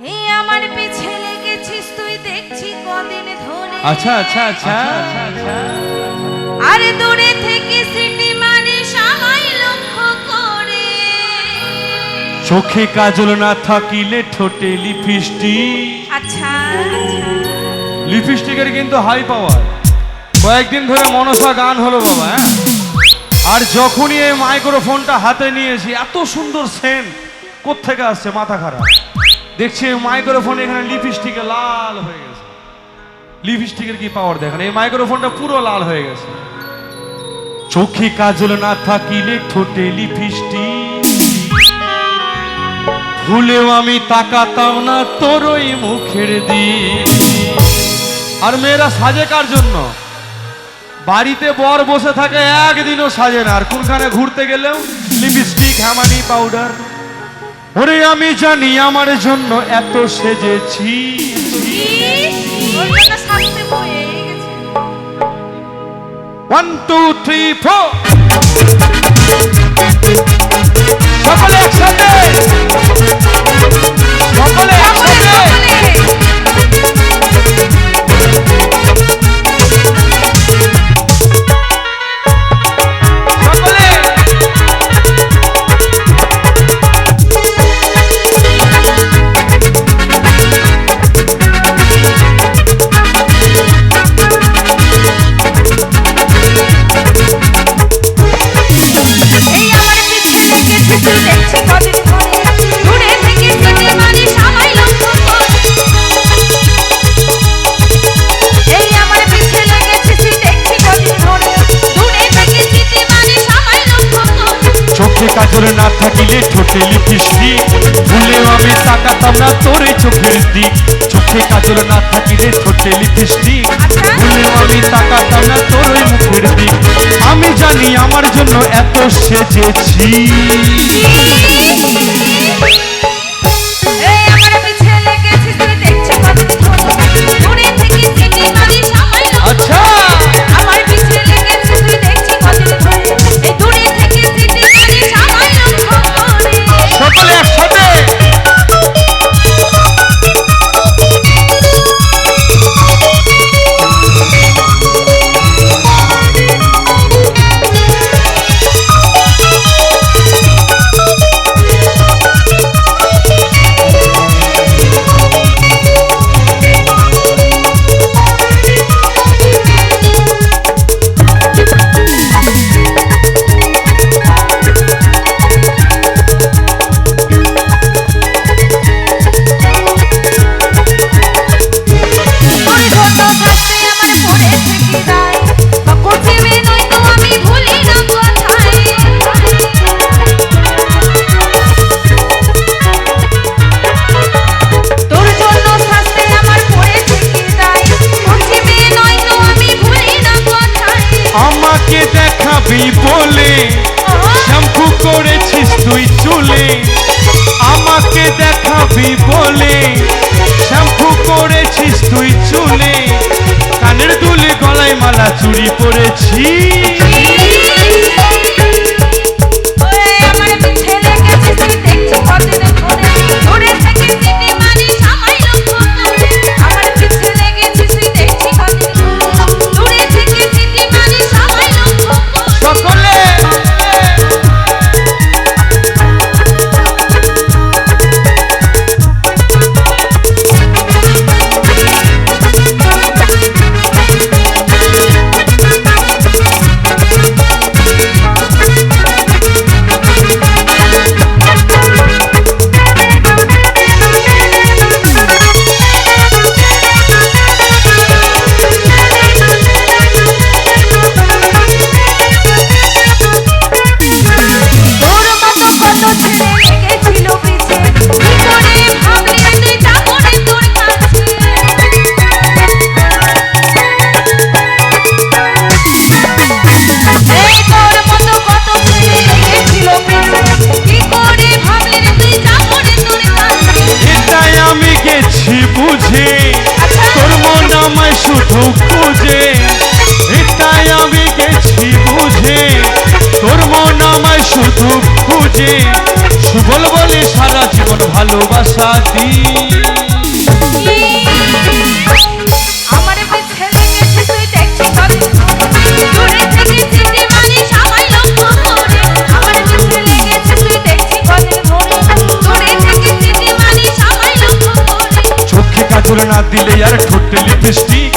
এই আমার পিছে লেগেছিস তুই দেখছি কদিন ধরে। আচ্ছা আচ্ছা আচ্ছা। আরে দূরে থেকে সিটি মারিস আমায় লক্ষ্য করে। চোখে কাজল না থাকিলে ঠোঁটে লিপস্টিক। আচ্ছা। লিপস্টিকের কিন্তু হাই পাওয়ার কয়েকদিন ধরে মনসা গান হলো বাবা হ্যাঁ? আর যখনই এই মাইক্রোফোনটা হাতে নিয়েছি এত সুন্দর সেন্ট কোত্থেকে আসছে মাথা খারাপ। দেখছি মাইক্রোফোন এখানে লিপস্টিকে লাল হয়ে গেছে। লিপস্টিকের কি পাওয়ার দেখেন? এই মাইক্রোফোনটা পুরো লাল হয়ে গেছে। চোখে কাজল না থাকিলে ঠোঁটে লিপস্টিক। ভুলেও আমি তাকাতাম না তোর ওই মুখের দিক। আর মেয়েরা সাজে কার জন্য? বাড়িতে বর বসে থাকে, একদিনও সাজে না। আর কোনখানে ঘুরতে গেলেও লিপস্টিক হ্যামানি পাউডার ওরে আমি জানি আমার জন্য এত সেজেছি। ওয়ান টু থ্রি ফোর সকলে একসাথে। লেগেছিস তুই দেখছি কদিন কাজল না থাকিলে ঠোঁটে লিপস্টিক ভুলেও আমি তাকাতাম না তোরে চোখের দিক। চোখে কাজল না থাকিলে ঠোঁটে দি ভুলেও আমি তাকাতাম না তোরে ওই মুখের দিক। আমি জানি আমার জন্য এত সেজেছি। আমাকে দেখাবি বলে। শ্যাম্পু করেছিস তুই চুলে। আমাকে দেখাবি বলে। শ্যাম্পু করেছিস তুই চুলে। কানের দুলে গলায় মালা চুরি পরেছি মন আমায় খুঁজে? এটাই আমি গেছি বুঝে। তোর মন আমায় খুঁজে। সুবল বলে সারা জীবন ভালোবাসা দি না দিলে আর ঠোঁটে লিপস্টিক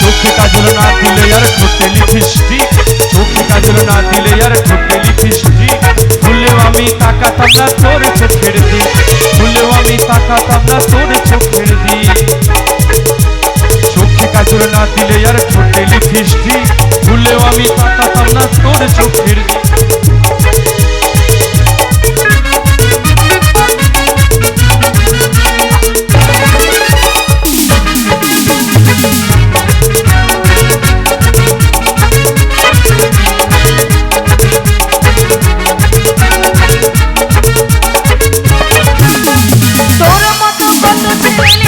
চোখে কাজল না দিলে আর ঠোঁটে লিপস্টিক চোখে কাজল না দিলে আর ঠোঁটে লিপস্টিক ভুলেও আমি তাকাতাম না তোর চোখের দিক। ভুলেও আমি তাকাতাম না তোর চোখের দিক। চোখে কাজল না দিলে আর ঠোঁটে লিপস্টিক ভুলেও আমি তাকাতাম না তোর চোখের দিক। কত ছেলে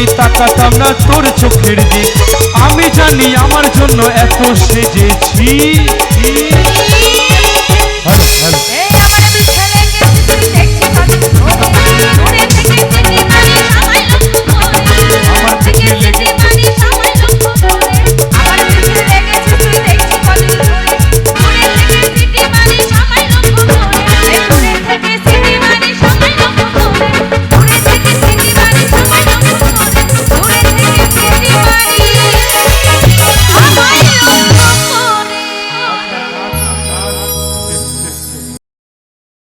আমি তাকাতাম না তোর চোখের দিক। আমি জানি আমার জন্য এত সেজেছি।